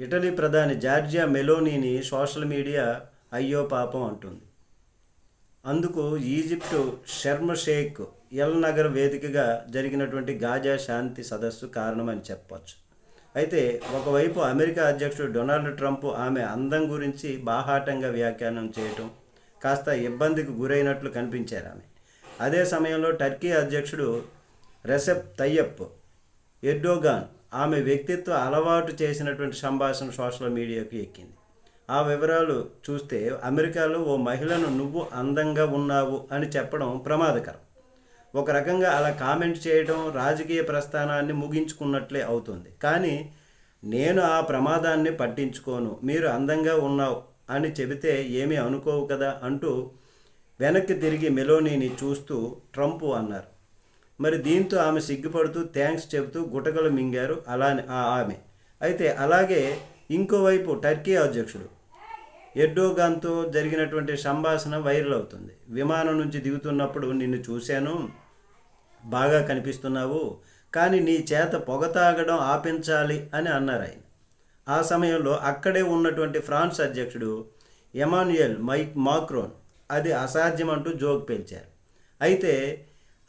Italy ప్రధాని Georgia మెలోనీని social media అయ్యో పాపం అంటుంది. అందుకు ఈజిప్టు షర్మ షేక్ ఎల్ నగర్ వేదికగా జరిగినటువంటి గాజా శాంతి సదస్సు కారణమని చెప్పవచ్చు అయితే ఒకవైపు అమెరికా అధ్యక్షుడు డొనాల్డ్ ట్రంప్ ఆమె అందం గురించి బాహాటంగా వ్యాఖ్యానం చేయటం కాస్త ఇబ్బందికి గురైనట్లు కనిపించారు ఆమె. అదే సమయంలో టర్కీ అధ్యక్షుడు రెసెప్ తయ్యప్ ఎర్డోగాన్ ఆమె వ్యక్తిత్వ అలవాటు చేసినటువంటి సంభాషణ సోషల్ మీడియాకు ఎక్కింది. ఆ వివరాలు చూస్తే అమెరికాలో ఓ మహిళను నువ్వు అందంగా ఉన్నావు అని చెప్పడం ప్రమాదకరం. ఒక రకంగా అలా కామెంట్ చేయడం రాజకీయ ప్రస్థానాన్ని ముగించుకున్నట్లే అవుతుంది. కానీ నేను ఆ ప్రమాదాన్ని పట్టించుకోను. మీరు అందంగా ఉన్నావు అని చెబితే ఏమీ అనుకోవు కదా అంటూ వెనక్కి తిరిగి మెలోనీని చూస్తూ ట్రంప్ అన్నారు. మరి దీంతో ఆమె సిగ్గుపడుతూ థ్యాంక్స్ చెబుతూ గుటకలు మింగారు అలానే ఆ ఆమె. అయితే అలాగే ఇంకోవైపు టర్కీ అధ్యక్షుడు. ఎర్డోగాన్తో జరిగినటువంటి సంభాషణ వైరల్ అవుతుంది. విమానం నుంచి దిగుతున్నప్పుడు నిన్ను చూశాను. బాగా కనిపిస్తున్నావు. కానీ నీ చేత పొగ తాగడం ఆపించాలి అని అన్నారు ఆయన. ఆ సమయంలో అక్కడే ఉన్నటువంటి ఫ్రాన్స్ అధ్యక్షుడు ఎమాన్యుయల్ మైక్ మాక్రోన్ అది అసాధ్యం అంటూ జోక్ పేల్చారు అయితే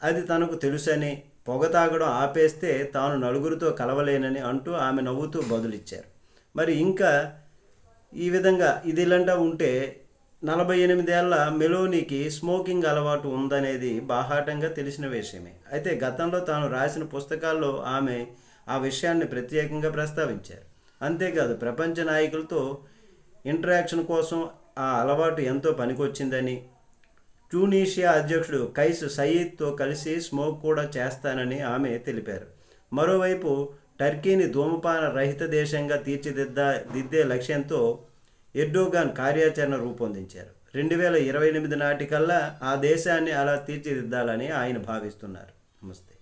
అది తనకు తెలుసని పొగ తాగడం ఆపేస్తే తాను నలుగురితో కలవలేనని అంటూ ఆమె నవ్వుతూ బదులిచ్చారు. మరి ఇంకా ఈ విధంగా ఇదిలంటా ఉంటే నలభై ఎనిమిదేళ్ళ మెలోనీకి స్మోకింగ్ అలవాటు ఉందనేది బాహాటంగా తెలిసిన విషయమే. అయితే గతంలో తాను రాసిన పుస్తకాల్లో ఆమె ఆ విషయాన్ని ప్రత్యేకంగా ప్రస్తావించారు. అంతేకాదు ప్రపంచ నాయకులతో ఇంటరాక్షన్ కోసం ఆ అలవాటు ఎంతో పనికొచ్చిందని ట్యూనీషియా అధ్యక్షుడు కైస్ సయీద్తో కలిసి స్మోక్ కూడా చేస్తానని ఆమె తెలిపారు. మరోవైపు టర్కీని ధూమపాన రహిత దేశంగా తీర్చిదిద్దా దిద్దే లక్ష్యంతో ఎర్డోగాన్ కార్యాచరణ రూపొందించారు. రెండు వేల ఇరవై ఎనిమిది నాటికల్లా ఆ దేశాన్ని అలా తీర్చిదిద్దాలని ఆయన భావిస్తున్నారు. నమస్తే.